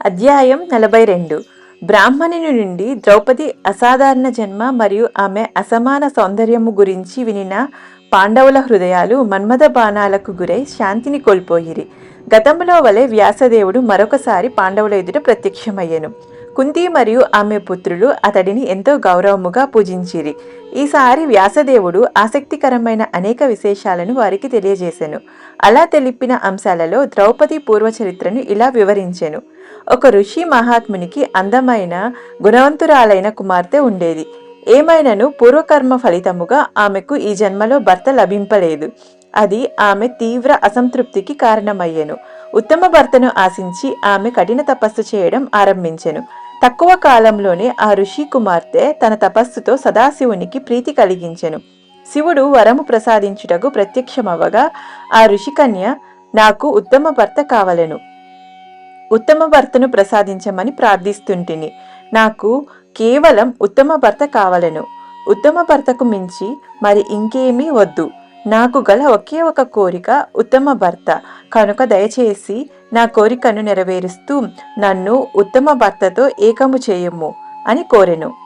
అధ్యాయం నలభై రెండు బ్రాహ్మణుని నుండి ద్రౌపది అసాధారణ జన్మ మరియు ఆమె అసమాన సౌందర్యము గురించి వినిన పాండవుల హృదయాలు మన్మథ బాణాలకు గురై శాంతిని కోల్పోయిరి. గతంలో వలె వ్యాసదేవుడు మరొకసారి పాండవుల ఎదుట ప్రత్యక్షమయ్యెను. కుంతి మరియు ఆమె పుత్రులు అతడిని ఎంతో గౌరవముగా పూజించిరి. ఈసారి వ్యాసదేవుడు ఆసక్తికరమైన అనేక విశేషాలను వారికి తెలియజేశాను అలా తెలిపిన అంశాలలో ద్రౌపది పూర్వచరిత్రను ఇలా వివరించెను. ఒక ఋషి మహాత్మునికి అందమైన గుణవంతురాలైన కుమార్తె ఉండేది. ఏమైనను పూర్వకర్మ ఫలితముగా ఆమెకు ఈ జన్మలో భర్త లభింపలేదు. అది ఆమె తీవ్ర అసంతృప్తికి కారణమయ్యెను. ఉత్తమ భర్తను ఆశించి ఆమె కఠిన తపస్సు చేయడం ఆరంభించెను. తక్కువ కాలంలోనే ఆ ఋషి కుమార్తె తన తపస్సుతో సదాశివునికి ప్రీతి కలిగించెను. శివుడు వరము ప్రసాదించుటకు ప్రత్యక్షమవగా ఆ ఋషికన్య నాకు ఉత్తమ భర్త కావలెను. ఉత్తమ భర్తను ప్రసాదించమని ప్రార్థిస్తుంటిని. నాకు కేవలం ఉత్తమ భర్త కావలను. ఉత్తమ భర్తకు మించి మరి ఇంకేమీ వద్దు. నాకు గల ఒకే ఒక కోరిక ఉత్తమ భర్త. కనుక దయచేసి నా కోరికను నెరవేరుస్తూ నన్ను ఉత్తమ భర్తతో ఏకము చేయము అని కోరెను.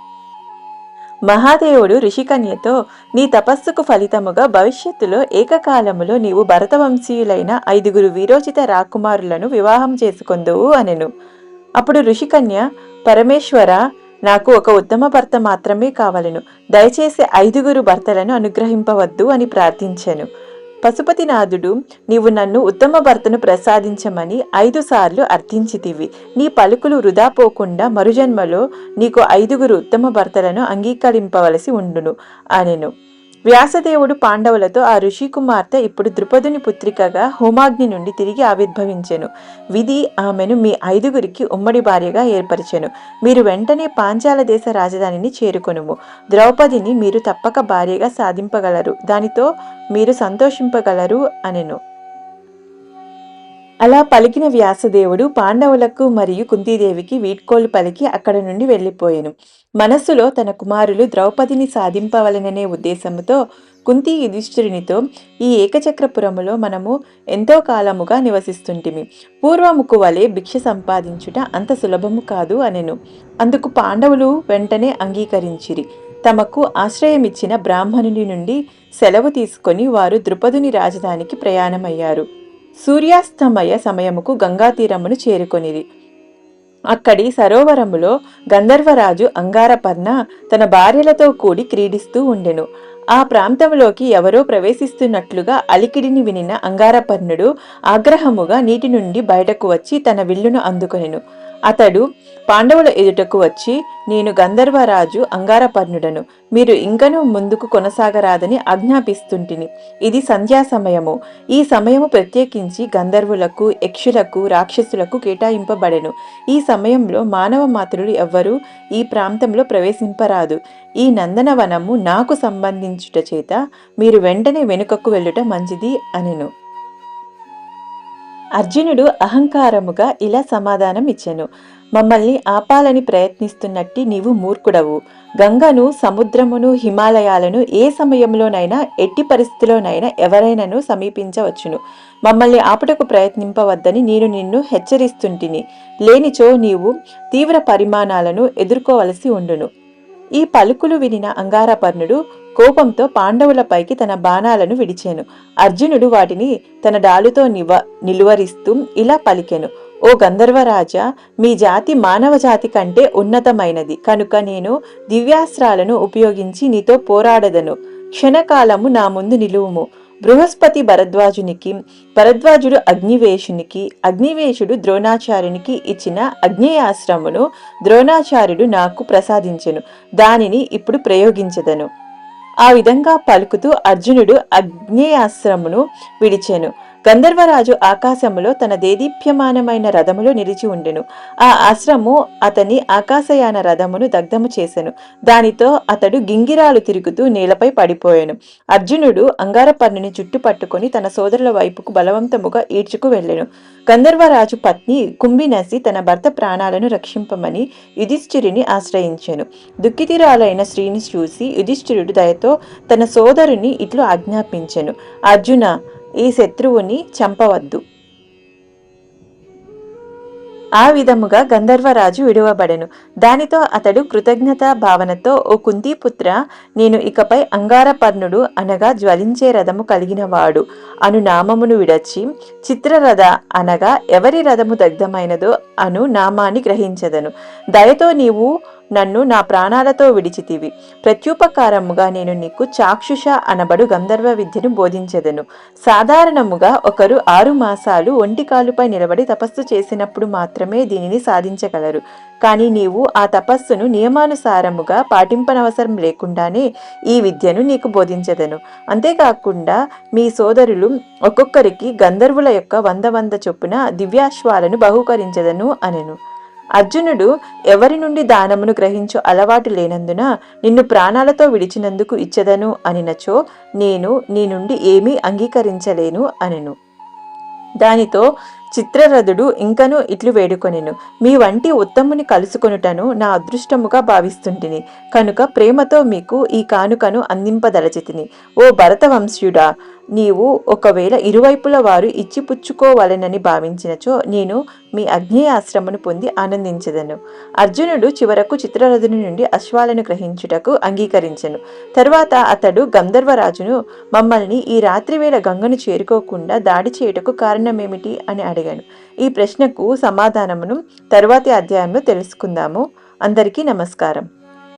మహాదేవుడు ఋషికన్యతో నీ తపస్సుకు ఫలితముగా భవిష్యత్తులో ఏకకాలములో నీవు భరతవంశీయులైన ఐదుగురు వీరోచిత రాకుమారులను వివాహం చేసుకొందువు అనెను. అప్పుడు ఋషికన్య పరమేశ్వర నాకు ఒక ఉత్తమ భర్త మాత్రమే కావలను. దయచేసి ఐదుగురు భర్తలను అనుగ్రహింపవద్దు అని ప్రార్థించాను. పశుపతినాథుడు నీవు నన్ను ఉత్తమ భర్తను ప్రసాదించమని ఐదు సార్లు అర్థించితివి. నీ పలుకులు వృధా పోకుండా మరుజన్మలో నీకు ఐదుగురు ఉత్తమ భర్తలను అంగీకరింపవలసి ఉండును అనెను. వ్యాసదేవుడు పాండవులతో ఆ ఋషి కుమార్తె ఇప్పుడు ద్రుపదుని పుత్రికగా హోమాగ్ని నుండి తిరిగి ఆవిర్భవించెను. విధి ఆమెను మీ ఐదుగురికి ఉమ్మడి భార్యగా ఏర్పరిచెను. మీరు వెంటనే పాంచాల దేశ రాజధానిని చేరుకొనుము. ద్రౌపదిని మీరు తప్పక భార్యగా సాధింపగలరు. దానితో మీరు సంతోషింపగలరు అనెను. అలా పలికిన వ్యాసదేవుడు పాండవులకు మరియు కుంతీదేవికి వీడ్కోలు పలికి అక్కడ నుండి వెళ్ళిపోయెను. మనస్సులో తన కుమారులు ద్రౌపదిని సాధింపవలననే ఉద్దేశముతో కుంతి యుధిష్ఠిరునితో ఈ ఏకచక్రపురములో మనము ఎంతో కాలముగా నివసిస్తుంటిమి. పూర్వముకు వలె భిక్ష సంపాదించుట అంత సులభము కాదు అనెను. అందుకు పాండవులు వెంటనే అంగీకరించిరి. తమకు ఆశ్రయమిచ్చిన బ్రాహ్మణుని నుండి సెలవు తీసుకొని వారు ద్రుపదుని రాజధానికి ప్రయాణమయ్యారు. సూర్యాస్తమయ సమయముకు గంగాతీరమును చేరుకొనిది అక్కడి సరోవరములో గంధర్వరాజు అంగారపర్ణ తన భార్యలతో కూడి క్రీడిస్తూ ఉండెను. ఆ ప్రాంతంలోకి ఎవరో ప్రవేశిస్తున్నట్లుగా అలికిడిని వినిన అంగారపర్ణుడు ఆగ్రహముగా నీటి నుండి బయటకు వచ్చి తన విల్లును అందుకొనెను. అతడు పాండవుల ఎదుటకు వచ్చి నేను గంధర్వరాజు అంగారపర్ణుడను. మీరు ఇంకనూ ముందుకు కొనసాగరాదని ఆజ్ఞాపిస్తుంటిని. ఇది సంధ్యా సమయము. ఈ సమయము ప్రత్యేకించి గంధర్వులకు యక్షులకు రాక్షసులకు కేటాయింపబడెను. ఈ సమయంలో మానవ మాతృలు ఎవ్వరూ ఈ ప్రాంతంలో ప్రవేశింపరాదు. ఈ నందనవనము నాకు సంబంధించుట చేత మీరు వెంటనే వెనుకకు వెళ్ళుట మంచిది అనెను. అర్జునుడు అహంకారముగా ఇలా సమాధానం ఇచ్చెను మమ్మల్ని ఆపాలని ప్రయత్నిస్తున్నట్టి నీవు మూర్ఖుడవు. గంగను సముద్రమును హిమాలయాలను ఏ సమయంలోనైనా ఎట్టి పరిస్థితిలోనైనా ఎవరైనాను సమీపించవచ్చును. మమ్మల్ని ఆపుటకు ప్రయత్నింపవద్దని నేను నిన్ను హెచ్చరిస్తుంటిని. లేనిచో నీవు తీవ్ర పరిమాణాలను ఎదుర్కోవలసి ఉండును. ఈ పలుకులు వినిన అంగారపర్ణుడు కోపంతో పాండవులపైకి తన బాణాలను విడిచాను. అర్జునుడు వాటిని తన డాలుతో నివ నిలువరిస్తూ ఇలా పలికెను. ఓ గంధర్వరాజా మీ జాతి మానవ జాతి కంటే ఉన్నతమైనది. కనుక నేను దివ్యాస్త్రాలను ఉపయోగించి నీతో పోరాడదను. క్షణకాలము నా ముందు నిలువుము. బృహస్పతి భరద్వాజునికి భరద్వాజుడు అగ్నివేషునికి అగ్నివేషుడు ద్రోణాచార్యునికి ఇచ్చిన అగ్నేయాశ్రమును ద్రోణాచార్యుడు నాకు ప్రసాదించెను. దానిని ఇప్పుడు ప్రయోగించదను. ఆ విధంగా పలుకుతూ అర్జునుడు అగ్నేయాశ్రమును విడిచెను. గంధర్వరాజు ఆకాశములో తన దేదీప్యమానమైన రథములో నిలిచి ఉండెను. ఆ ఆశ్రము అతని ఆకాశయాన రథమును దగ్ధము చేసెను. దానితో అతడు గింగిరాలు తిరుగుతూ నేలపై పడిపోయాను. అర్జునుడు అంగారపర్ణుని చుట్టుపట్టుకొని తన సోదరుల వైపుకు బలవంతముగా ఈడ్చుకు వెళ్ళెను. గంధర్వరాజు పత్ని కుంభినసి తన భర్త ప్రాణాలను రక్షింపమని యుధిష్ఠిరిని ఆశ్రయించెను. దుఃఖితిరాలైన శ్రీని చూసి యుధిష్ఠిరుడు దయతో తన సోదరుని ఇట్లు ఆజ్ఞాపించెను. అర్జున ఈ శత్రువుని చంపవద్దు. ఆ విధముగా గంధర్వరాజు విడువబడెను. దానితో అతడు కృతజ్ఞతా భావనతో ఓ కుంతిపుత్ర నేను ఇకపై అంగారపర్ణుడు అనగా జ్వలించే రథము కలిగినవాడు. అను నామమును విడచి చిత్రరథ అనగా ఎవరి రథము దగ్ధమైనదో అను నామాన్ని గ్రహించదను. దయతో నీవు నన్ను నా ప్రాణాలతో విడిచితివి. ప్రత్యుపకారముగా నేను నీకు చాక్షుష అనబడు గంధర్వ విద్యను బోధించెదను. సాధారణముగా ఒకరు ఆరు మాసాలు ఒంటికాలుపై నిలబడి తపస్సు చేసినప్పుడు మాత్రమే దీనిని సాధించగలరు. కానీ నీవు ఆ తపస్సును నియమానుసారముగా పాటింపనవసరం లేకుండానే ఈ విద్యను నీకు బోధించదను. అంతేకాకుండా మీ సోదరులు ఒక్కొక్కరికి గంధర్వుల యొక్క వంద వంద చొప్పున దివ్యాశ్వాలను బహుకరించదను అనెను. అర్జునుడు ఎవరి నుండి దానమును గ్రహించు అలవాటు లేనందున నిన్ను ప్రాణాలతో విడిచినందుకు ఇచ్చదను అనినచో నేను నీ నుండి ఏమీ అంగీకరించలేను అనెను. దానితో చిత్రరథుడు ఇంకను ఇట్లు వేడుకొనెను. మీ వంటి ఉత్తముని కలుసుకొనుటను నా అదృష్టముగా భావిస్తుంటిని. కనుక ప్రేమతో మీకు ఈ కానుకను అందింపదలచితిని. ఓ భరతవంశ్యుడా నీవు ఒకవేళ ఇరువైపుల వారు ఇచ్చిపుచ్చుకోవాలనని భావించినచో నేను మీ అగ్నేయాశ్రమను పొంది ఆనందించదను. అర్జునుడు చివరకు చిత్రరథుని నుండి అశ్వాలను గ్రహించుటకు అంగీకరించను. తరువాత అతడు గంధర్వరాజును మమ్మల్ని ఈ రాత్రివేళ గంగను చేరుకోకుండా దాడి చేయుటకు కారణమేమిటి అని అడిగాను. ఈ ప్రశ్నకు సమాధానమును తరువాతి అధ్యాయంలో తెలుసుకుందాము. అందరికీ నమస్కారం.